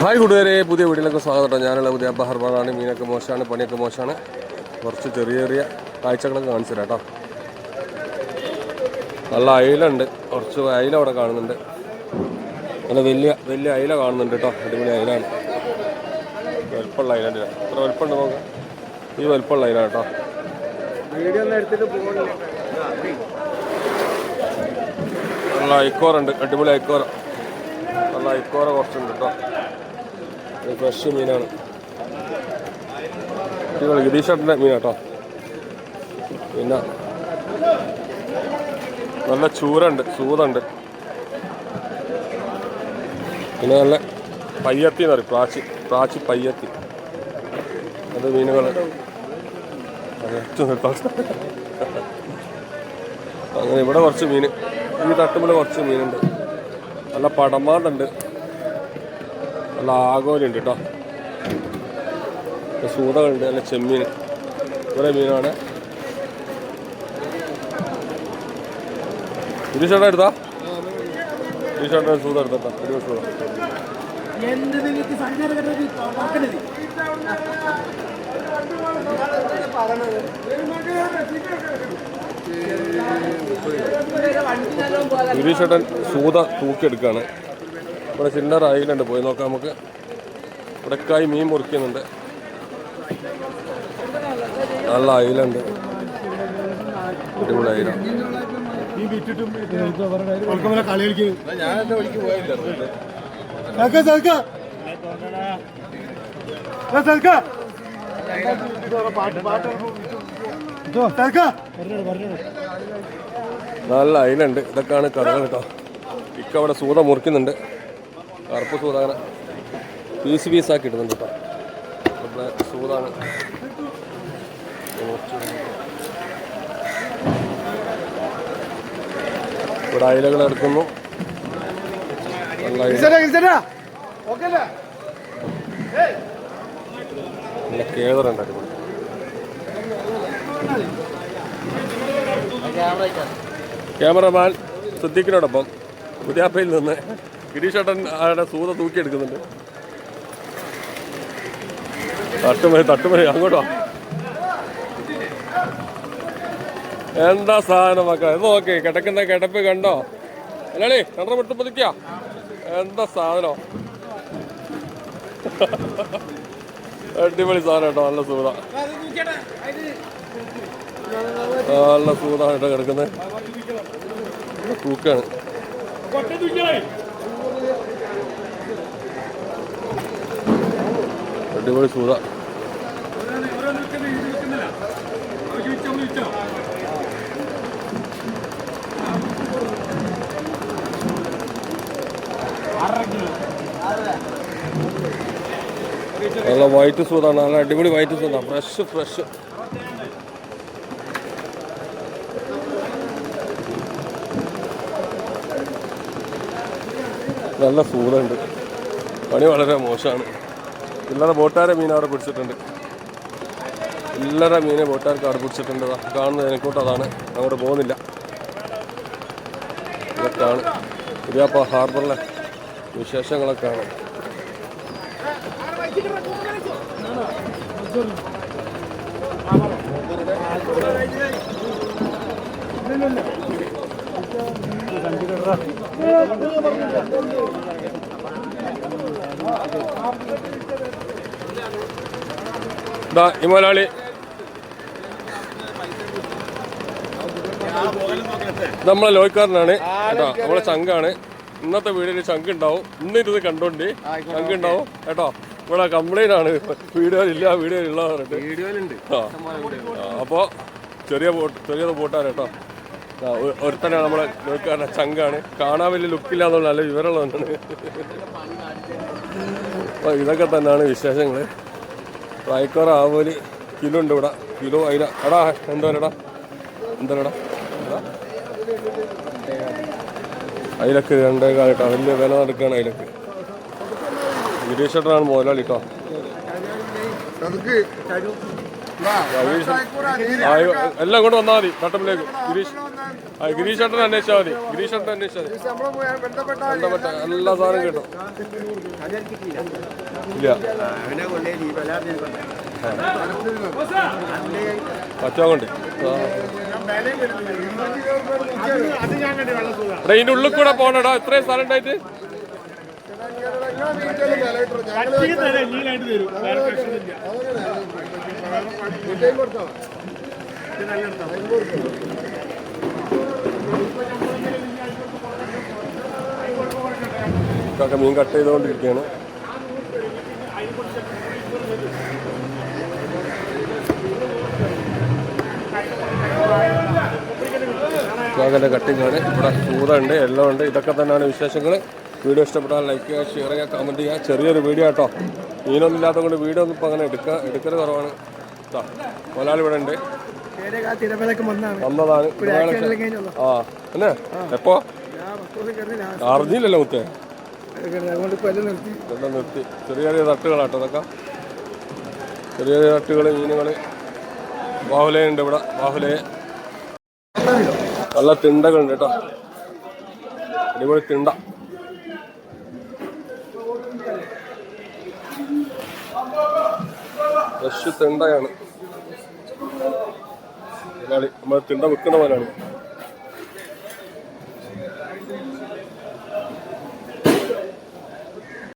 Hi കൂട്ടുകാരെ പുതിയ വീട്ടിലേക്ക് സ്വാഗതം. കേട്ടോ ഞാനുള്ള പുതിയ ബഹർബാണ് മീനൊക്കെ മോശമാണ് പണിയൊക്കെ മോശമാണ്. കുറച്ച് ചെറിയ ചെറിയ കാഴ്ചകളൊക്കെ കാണിച്ചു തരാം കേട്ടോ. നല്ല അയിലുണ്ട്. കുറച്ച് അയില അവിടെ കാണുന്നുണ്ട്. നല്ല വലിയ വലിയ അയില കാണുന്നുണ്ട് കേട്ടോ. അടിപൊളി അയിലാണ്. വലുപ്പമുള്ള അയിലുണ്ട് എത്ര വലുപ്പമുണ്ട് നോക്കാം ഈ വലുപ്പമുള്ള അയിലാണ് കേട്ടോ. വീഡിയോ ഒന്നും എടുത്തിട്ട് പോകുന്നില്ല നല്ല ഐക്കോറുണ്ട് അടിപൊളി ഐക്കോറ നല്ല ഐക്കോറ കുറച്ചുണ്ട് കേട്ടോ. ഫ്രഷ് മീനാണ്. ഗിരീഷേട്ടന്റെ മീൻ കേട്ടോ. പിന്നെ നല്ല ചൂരുണ്ട് ചൂതുണ്ട് പിന്നെ നല്ല പയ്യത്തി എന്ന് പറയും. പ്രാച്ചി പ്രാച്ചി പയ്യത്തി. അത് മീനുകൾ അങ്ങനെ ഇവിടെ കുറച്ച് മീൻ. ഈ തട്ടുമ്പോൾ കുറച്ച് മീനുണ്ട്. നല്ല പടമാണ്ടുണ്ട് നല്ല ആഗോലുണ്ട് കേട്ടോ സൂതകളുണ്ട് നല്ല ചെമ്മീൻ. കുറേ മീനാണ്. ഇരുചേട്ടാ എടുത്താ? ഇരുചേട്ടൻ സൂത എടുത്തോ ഒരു സൂത. ഗിരീഷേട്ടൻ സൂത തൂക്കിയെടുക്കുകയാണ്. ഇവിടെ ചില്ലറ അയിലുണ്ട് പോയി നോക്കാം നമുക്ക്. ഇവിടെക്കായി മീൻ മുറിക്കുന്നുണ്ട്. നല്ല അയിലുണ്ട്. അടിപൊളി അയില. പറഞ്ഞോ കളിക്കുന്നു നല്ല അയിലുണ്ട്. ഇതൊക്കെയാണ് കടകൾ കേട്ടോ. ഇക്ക അവിടെ സൂത മുറിക്കുന്നുണ്ട്. കറുപ്പ് സൂത അങ്ങനെ പീസ് പീസാക്കി ഇടുന്നുണ്ട് കേട്ടോ. നമ്മുടെ സൂതാണ്. ഇവിടെ അയിലകൾ എടുക്കുന്നു. നല്ല കേതറുണ്ട് അടിപൊളി ക്യാമറമാൻ സിദ്ദീഖിനോടൊപ്പം പുതിയാപ്പയിൽ നിന്ന് ഗിരീഷേട്ടൻ ആരുടെ സൂത തൂക്കിയെടുക്കുന്നുണ്ട്. തട്ടുമണി തട്ടുമണി അങ്ങോട്ടോ? എന്താ സാധനം മക്കളെ? ഇത് നോക്കി കിടക്കുന്ന കിടപ്പ് കണ്ടോ? അല്ലേ കണ്ടോ വിട്ട് പതിക്ക എന്താ സാധനം? അടിപൊളി സാധനം കേട്ടോ നല്ല സൂത. നല്ല സൂതാണ് കിടക്കുന്നത്. തൂക്കാണ്. അടിപൊളി സൂത നല്ല വൈറ്റ് സൂതാണ് നല്ല അടിപൊളി വൈറ്റ് സൂതാണ് ഫ്രഷ് ഫ്രഷ് നല്ല സൂതുണ്ട് പണി വളരെ മോശമാണ്. ഇല്ലറ ബോട്ടാരെ മീൻ അവിടെ പിടിച്ചിട്ടുണ്ട് ഇല്ലറ മീനെ ബോട്ടാർക്ക് അവിടെ പിടിച്ചിട്ടുണ്ട് കാണുന്നത് എനിക്കോട്ട് അതാണ്. അങ്ങോട്ട് പോകുന്നില്ല. ഇതൊക്കെയാണ്. പുതിയപ്പ ഹാർബറിലെ വിശേഷങ്ങളൊക്കെയാണ്. ഇതാ ഈ മുതലാളി. നമ്മളെ ലോയ്ക്കാരനാണ്. കേട്ടോ നമ്മളെ ചങ്കാണ്. ഇന്നത്തെ വീഡിയോയിൽ ചങ്ക് ഉണ്ടാവും ഇന്ന് ഇരുന്ന് കണ്ടോണ്ട്. ചങ്ക് ഉണ്ടാവും കേട്ടോ ഇവിടെ കംപ്ലൈന്റ് ആണ്. വീഡിയോ ഇല്ല വീഡിയോ ഇല്ല പറഞ്ഞിട്ട്. അപ്പോ ചെറിയ ബോട്ട് ചെറിയ ബോട്ടാണ് കേട്ടോ. ഒരുത്തനാണ് നമ്മളെ ലോയ്ക്കാരനെ ചങ്കാണ്. കാണാൻ വലിയ ലുക്കില്ല എന്നുള്ള നല്ല വിവരമുള്ളതാണ് അപ്പൊ ഇതൊക്കെ തന്നെയാണ് വിശേഷങ്ങൾ പ്രായക്കോറ ആവോലി കിലോ ഉണ്ട് ഇവിടെ. കിലോ അതില എടാ എന്തോരടാ എന്തോരടാ അതിലൊക്കെ രണ്ടേ കാലിട്ടോ. വലിയ വില നടക്കുകയാണ് അതിലൊക്കെ ഗിരീഷേട്ടനാണ് മുതലാളി കേട്ടോ എല്ലാം കൂടെ വന്നാൽ മതി ഘട്ടത്തിലേക്ക് ഗിരീഷ് ഗിരീഷ് ചേട്ടനെ അന്വേഷിച്ചാൽ മതി. ഗിരീഷ് ചേട്ടനെ അന്വേഷിച്ചാൽ ബന്ധപ്പെട്ട എല്ലാ സാധനം കിട്ടും. ഇല്ല. എടാ ഇതിന്റെ ഉള്ളിൽ കൂടെ പോണടാ ഇത്രയും സ്ഥലം ഉണ്ടായിട്ട്? ഇതൊക്കെ മീൻ കട്ട് ചെയ്തുകൊണ്ടിരിക്കുകയാണ്. ഇതൊക്കെ കട്ടിങ്ങാണ്. ഇവിടെ ചൂതുണ്ട് എല്ലാം ഉണ്ട് ഇതൊക്കെ തന്നെയാണ് വിശേഷങ്ങൾ വീഡിയോ ഇഷ്ടപ്പെട്ടാൽ ലൈക്ക് ചെയ്യുക ഷെയർ ചെയ്യുക കമന്റ് ചെയ്യുക. ചെറിയൊരു വീഡിയോ കേട്ടോ മീനൊന്നും ഇല്ലാത്തത് കൊണ്ട് വീഡിയോ ഒന്നും ഇപ്പോൾ അങ്ങനെ എടുക്കുക എടുക്കൽ കുറവാണ്. മലയാളി ഇവിടെ ഉണ്ട്. വന്നതാണ്. ആ അല്ലേ? എപ്പോ? അറിഞ്ഞില്ലല്ലോ മുത്തേ. ഇപ്പൊ എല്ലാം നിർത്തി. ചെറിയ ചെറിയ തട്ടുകളാട്ടോ അതൊക്കെ ചെറിയ ചെറിയ തട്ടുകൾ മീനുകൾ ബാഹുലയുണ്ട് ഇവിടെ ബാഹുലയെ നല്ല തിണ്ടകളുണ്ട് കേട്ടോ. അടിപൊളി തിണ്ട. ഫ്രഷ് തിണ്ടയാണ്. നമ്മൾ തിണ്ട പോലെയാണ്.